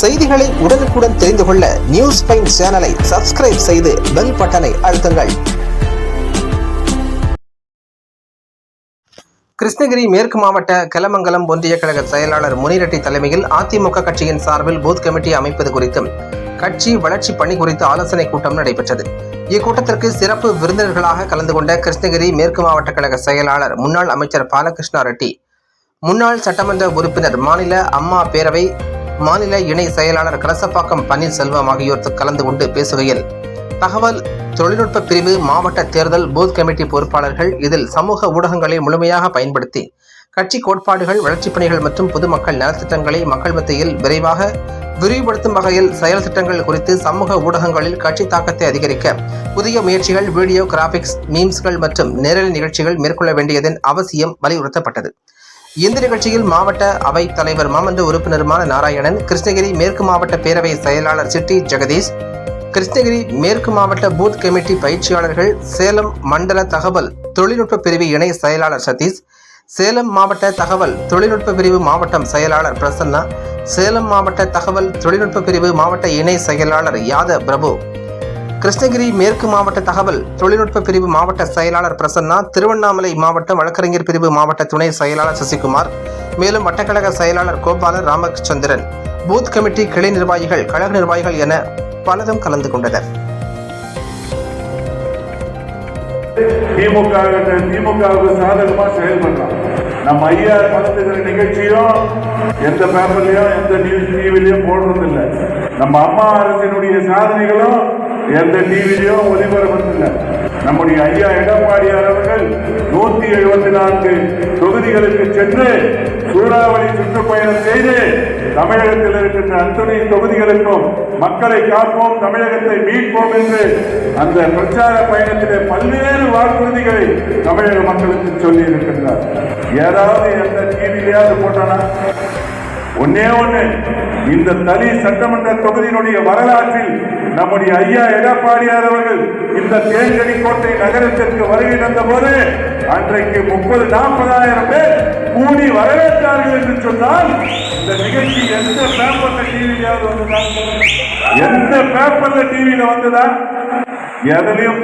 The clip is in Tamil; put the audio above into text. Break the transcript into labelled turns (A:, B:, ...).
A: செய்திகளை உடனுக்குடன் தெரிந்து கொள்ள நியூஸ் பைன் சேனலை சப்ஸ்கிரைப் செய்து பெல் பட்டனை அழுத்துங்கள். கிருஷ்ணகிரி மேற்கு மாவட்ட கெலமங்கலம் ஒன்றிய கழக செயலாளர் முனிரெட்டி தலைமையில் அதிமுக கட்சியின் சார்பில் பூத் கமிட்டி அமைப்பது குறித்தும் கட்சி வளர்ச்சி பணி குறித்து ஆலோசனை கூட்டம் நடைபெற்றது. இக்கூட்டத்திற்கு சிறப்பு விருந்தினர்களாக கலந்து கொண்ட கிருஷ்ணகிரி மேற்கு மாவட்ட கழக செயலாளர் முன்னாள் அமைச்சர் பாலகிருஷ்ணா ரெட்டி முன்னாள் சட்டமன்ற உறுப்பினர் மாநில அம்மா பேரவை மாநில இணை செயலாளர் கலசப்பாக்கம் பன்னீர்செல்வம் ஆகியோர் கலந்து கொண்டு பேசுகையில் தகவல் தொழில்நுட்ப பிரிவு மாவட்ட தேர்தல் பூத் கமிட்டி பொறுப்பாளர்கள் இதில் சமூக ஊடகங்களை முழுமையாக பயன்படுத்தி கட்சி கோட்பாடுகள் வளர்ச்சிப் பணிகள் மற்றும் பொதுமக்கள் நலத்திட்டங்களை மக்கள் மத்தியில் விரைவாக விரிவுபடுத்தும் வகையில் செயல் திட்டங்கள் குறித்து சமூக ஊடகங்களில் கட்சி தாக்கத்தை அதிகரிக்க புதிய முயற்சிகள் வீடியோ கிராபிக்ஸ் மீம்ஸ்கள் மற்றும் நேரலை நிகழ்ச்சிகள் மேற்கொள்ள வேண்டியதன் அவசியம் வலியுறுத்தப்பட்டது. இந்த நிகழ்ச்சியில் மாவட்ட அவை தலைவர் மாமன்ற உறுப்பினருமான நாராயணன் கிருஷ்ணகிரி மேற்கு மாவட்ட பேரவை செயலாளர் சிட்டி ஜெகதீஷ் கிருஷ்ணகிரி மேற்கு மாவட்ட பூத் கமிட்டி பயிற்சியாளர்கள் சேலம் மண்டல தகவல் தொழில்நுட்ப பிரிவு இணை செயலாளர் சதீஷ் சேலம் மாவட்ட தகவல் தொழில்நுட்ப பிரிவு மாவட்டம் செயலாளர் பிரசன்னா சேலம் மாவட்ட தகவல் தொழில்நுட்ப பிரிவு மாவட்ட இணை செயலாளர் யாத பிரபு கிருஷ்ணகிரி மேற்கு மாவட்ட தகவல் தொழில்நுட்ப பிரிவு மாவட்ட செயலாளர் பிரசன்னா திருவண்ணாமலை மாவட்ட வழக்கறிஞர் பிரிவு மாவட்ட துணை செயலாளர் சசிகுமார் மேலும் வட்டக்கழக செயலாளர் கோபால ராமச்சந்திரன் பூத் கமிட்டி கிளை நிர்வாகிகள் கழக நிர்வாகிகள் என பலரும் கலந்து கொண்டனர்.
B: திமுக திமுகவுக்கு சாதகமா செயல்படுறான் நம்ம ஐயா நடத்துகிற நிகழ்ச்சியும் எந்த பேப்பர்லயும் எந்த நியூஸ் டிவிலையும் போடுறது இல்ல நம்ம அம்மா அரசினுடைய சாதனைகளும் எந்த டிவிலையும் ஒளிபரப்பதில்லை நம்முடைய ஐயா எடப்பாடியார் அவர்கள் நூத்தி எழுபத்தி நான்கு தொகுதிகளுக்கு சென்று சூறாவளி சுற்றுப்பயணம் செய்து தமிழகத்தில் இருக்கின்ற அத்துணை தொகுதிகளுக்கும் மக்களை காப்போம் தமிழகத்தை மீட்போம் என்று அந்த பிரச்சார பயணத்திலே பல்வேறு வாக்குறுதிகளை தமிழக மக்களுக்கு சொல்லி இருக்கின்றார் ஏதாவது எந்த டிவிலையாவது போட்டானா? ஒன்னே ஒன்று இந்த தனி சட்டமன்ற தொகுதியினுடைய வரலாற்றில் நம்முடைய ஐயா எடப்பாடியார் அவர்கள் இந்த தேன்கனி கோட்டை நகரத்திற்கு வருகை தந்த போது அன்றைக்கு முப்பது நாற்பதாயிரம் பேர் கூடி வரவேற்றார்கள் என்று சொன்னால் இந்த நிகழ்ச்சி எந்த பேப்பர்ல டிவியாவது வந்ததா எந்த பேப்பர்ல டிவியில வந்ததா எதுலயும்